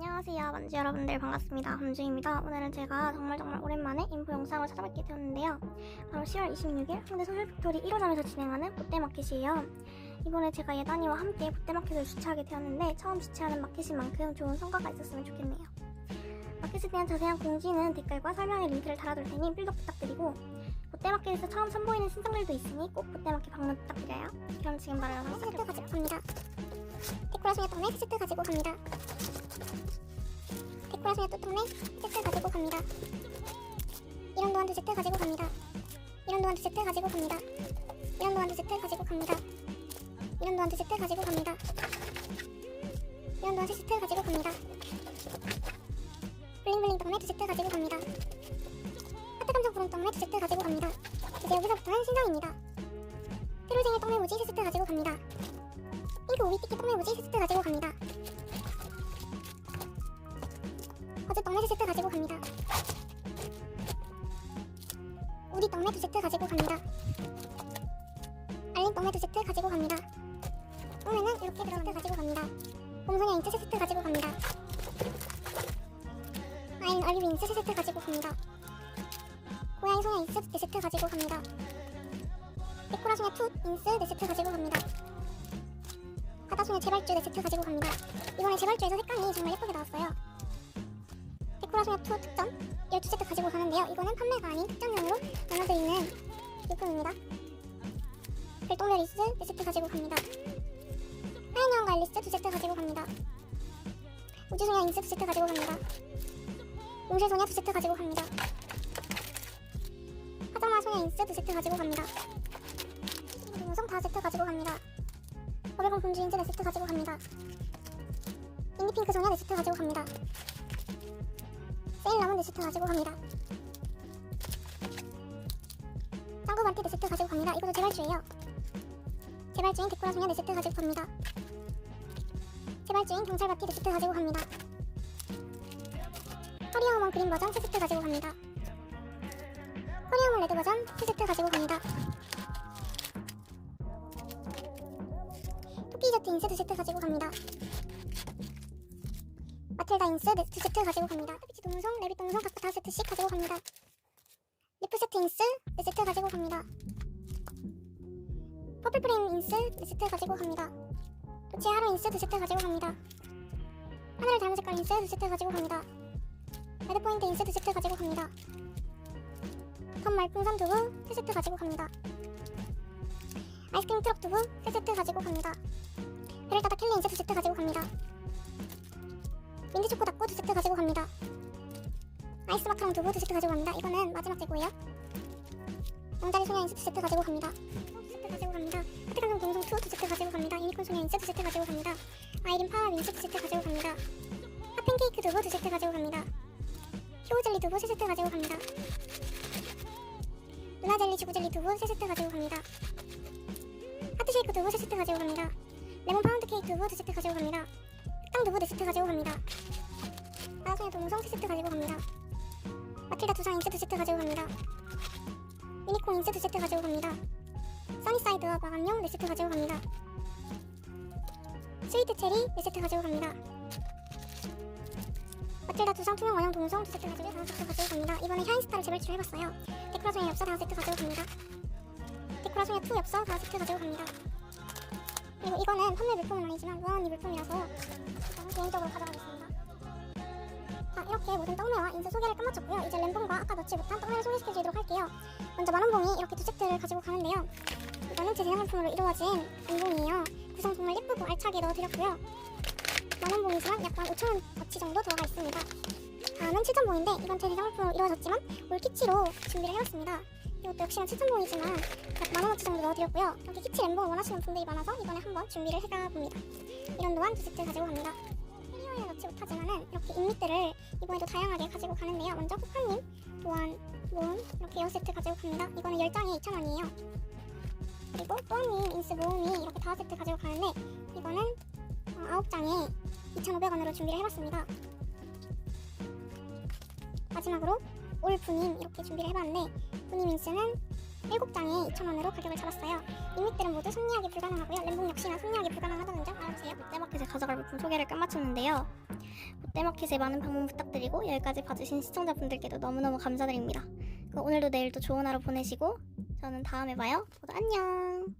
안녕하세요. 만주 여러분들 반갑습니다. 범주입니다. 오늘은 제가 정말 정말 오랜만에 인포 영상을 찾아뵙게 되었는데요. 바로 10월 26일 홍대 소셜빅토리 1호점에서 진행하는 롯데마켓이에요. 이번에 제가 예단이와 함께 롯데마켓을 주최하게 되었는데 처음 주최하는 마켓인 만큼 좋은 성과가 있었으면 좋겠네요. 마켓에 대한 자세한 공지는 댓글과 설명에 링크를 달아둘 테니 필독 부탁드리고 롯데마켓에서 처음 선보이는 신상들도 있으니 꼭 롯데마켓 방문 부탁드려요. 그럼 지금 바로 영상 세트 가지고 갑니다. 데코라송의 동네 세트 가지고 갑니다 세트 가지고 갑니다. 이런 도안도 세트 가지고 갑니다. 이런 도안도 세트 가지고 갑니다. 이런 도안도 세트 가지고 갑니다. 이런 도안도 세트 가지고 갑니다. 이런 도안 세트 가지고 갑니다. 블링블링 동네 두 세트 가지고 갑니다. 하트 감정 구름 동네 두 세트 가지고 갑니다. 이제 여기서부터는 신상입니다. 트롤쟁이 동네 무지 세 세트 가지고 갑니다. 핑크 오비티키 동네 무지 세 세트 가지고 떡네 두 세트 가지고 갑니다. 우리 떡네 두 세트 가지고 갑니다. 알린 떡네 두 세트 가지고 갑니다. 오늘은 이렇게 들어세트 가지고 갑니다. 봄소녀 세 세트 가지고 갑니다. 아인 얼리브 인스 세 세트 가지고 갑니다. 고양이 소녀 인스 네 세트 가지고 갑니다. 데코라 소녀 풋 인스 네 세트 가지고 갑니다. 바다 소녀 재발주 네 세트 가지고 갑니다. 이번에 재발주에서 색감이 정말 예쁘게 나왔어요. 데코라소녀 투 특전 12세트 가지고 가는데요. 이거는 판매가 아닌 특전용으로 나눠져 있는 물품입니다. 별똥별 리스 4세트 가지고 갑니다. 하얀여왕과 앨리스 2세트 가지고 갑니다. 우주소녀 인스 2세트 가지고 갑니다. 용실소녀 2세트 가지고 갑니다. 화장마 소녀 인스 2세트 가지고 갑니다. 용성 5세트 가지고 갑니다. 버블건 공주 인스 4세트 가지고 갑니다. 인디핑크 소녀 4세트 가지고 갑니다. 세일러문 네세트 가지고 갑니다. 짱구 반티 네세트 가지고 갑니다. 이것도 재발주예요. 재발주인 데코라 소녀 네세트 가지고 갑니다. 재발주인 경찰 바티 네세트 가지고 갑니다. 허리어먼 그린 버전 세세트 가지고 갑니다. 허리어먼 레드 버전 세세트 가지고 갑니다. 토끼저트 인세 두세트 가지고 갑니다. 마틸다 인스 네 세트 가지고 갑니다. 비치 동성, 레빗 동성 각각 5세트씩 가지고 갑니다. 리프 세트 인스 4세트 가지고 갑니다. 퍼플 프레임 인스 4세트 가지고 갑니다. 도치 하루 인스 2세트 가지고 갑니다. 하늘을 닮은 색깔 인스 2세트 가지고 갑니다. 레드 포인트 인스 2세트 가지고 갑니다. 턴 말풍선 두부 3세트 가지고 갑니다. 아이스크림 트럭 두부 3세트 가지고 갑니다. 배를 따다 켈리 인스 2세트 가지고 갑니다. 민트 초코 닭고 두 세트 가지고 갑니다. 아이스 마카롱 두부 두 세트 가지고 갑니다. 이거는 마지막 재고예요. 왕자리 소녀 인스 두 세트 가지고 갑니다. 두 세트 가지고 갑니다. 하트감성 동성 투두 세트 가지고 갑니다. 유니콘 소녀 인스 두 세트 가지고 갑니다. 아이린 파워 민스 두 세트 가지고 갑니다. 핫팬케이크 두부 두 세트 가지고 갑니다. 효우젤리 두부 세 세트 가지고 갑니다. 누나젤리 지구젤리 두부 세 세트 가지고 갑니다. 하트쉐이크 두부 세 세트 가지고 갑니다. 레몬 파운드 케이크 두부 두 세트 가지고 갑니다. 흑당 두부 4세트 가지고 갑니다. 나중에 동성 3세트 가지고 갑니다. 마틸다 두장 인스 2세트 가지고 갑니다. 유니콘 인스 2세트 가지고 갑니다. 써니사이드와 마감용 4세트 가지고 갑니다. 스위트 체리 4세트 가지고 갑니다. 마틸다 두장 투명 원형 동성 2세트 가지고 5세트 가지고 갑니다. 이번에 샤인스타를 재발치를 해봤어요. 데코라송의 엽서 5세트 가지고 갑니다. 데코라송의 투 엽서 5세트 가지고 갑니다. 그리고 이거는 판매 물품은 아니지만 무한리 물품이라서 개인적으로 가져가겠습니다. 자 이렇게 모든 떡매와 인쇄 소개를 끝마쳤고요. 이제 램봉과 아까 넣지 못한 떡매를 소개시켜드리도록 할게요. 먼저 만원봉이 이렇게 두 세트를 가지고 가는데요. 이거는 제 대상품으로 이루어진 램봉이에요. 구성품을 예쁘고 알차게 넣어드렸고요. 만원봉이지만 약간 5천원 어치 정도 들어가 있습니다. 다음은 7천봉인데 이건 제 대상품으로 이루어졌지만 올 키치로 준비를 해봤습니다. 이것도 역시나 7천봉이지만 약 만원어치 정도 넣어드렸고요. 여기 키치 램봉 원하시는 분들이 많아서 이번에 한번 준비를 해가봅니다. 이런 도안 두 세트 가지고 갑니다. 캐리어에 넣지 못하지만은 이렇게 잇밑들을 이번에도 다양하게 가지고 가는데요. 먼저 코카님 도안, 모음 이렇게 6세트 가지고 갑니다. 이거는 10장에 2,000원이에요. 그리고 또한님 인스 모음이 이렇게 5세트 가지고 가는데 이거는 어, 9장에 2,500원으로 준비를 해봤습니다. 마지막으로 올 부님 이렇게 준비를 해봤는데 부님 인스는 7장에 2,000원으로 가격을 잡았어요. 밋밋들은 모두 손예약이 불가능하고요. 램봉 역시나 손예약이 불가능하다는 점 알아주세요. 롯데마켓에 가져갈 물품 소개를 끝마쳤는데요. 롯데마켓에 많은 방문 부탁드리고 여기까지 봐주신 시청자분들께도 너무너무 감사드립니다. 오늘도 내일도 좋은 하루 보내시고 저는 다음에 봐요. 모두 안녕.